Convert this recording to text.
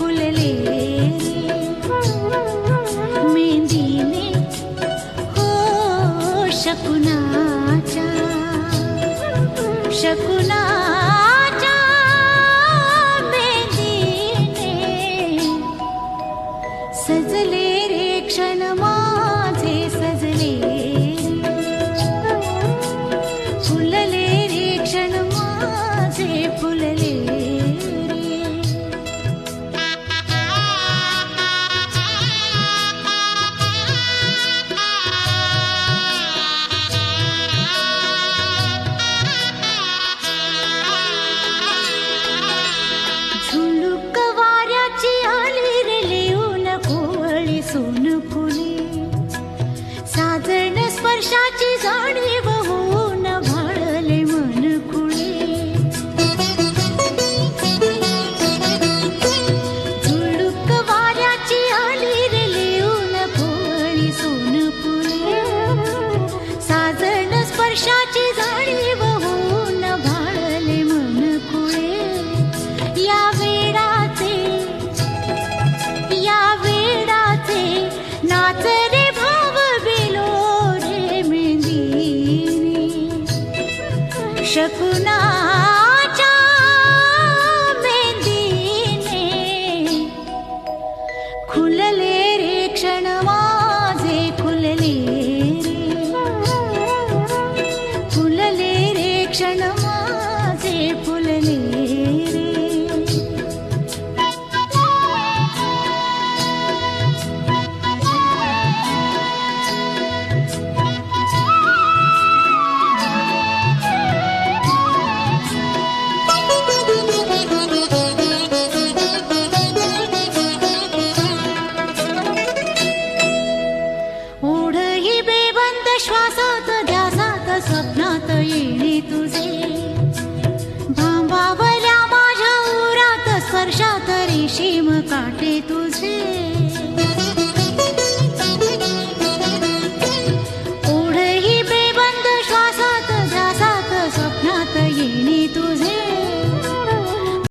ुले मेन्दीने हो शकुनाच शक्ुनाच मेदि सजलेर क्षण मा सजले फुललेरक्षण माुले स्पर्शाची जाणीव होऊन भाळले मन कुळे या वेडाचे या वेडाचे नाच रे भाव बिलो रे मेंदिनी. शकुना श्वासात ध्यासात स्वप्नात येणे तुझे। भांबावल्या माझ्या उरात स्पर्शात रेशीम काटे तुझे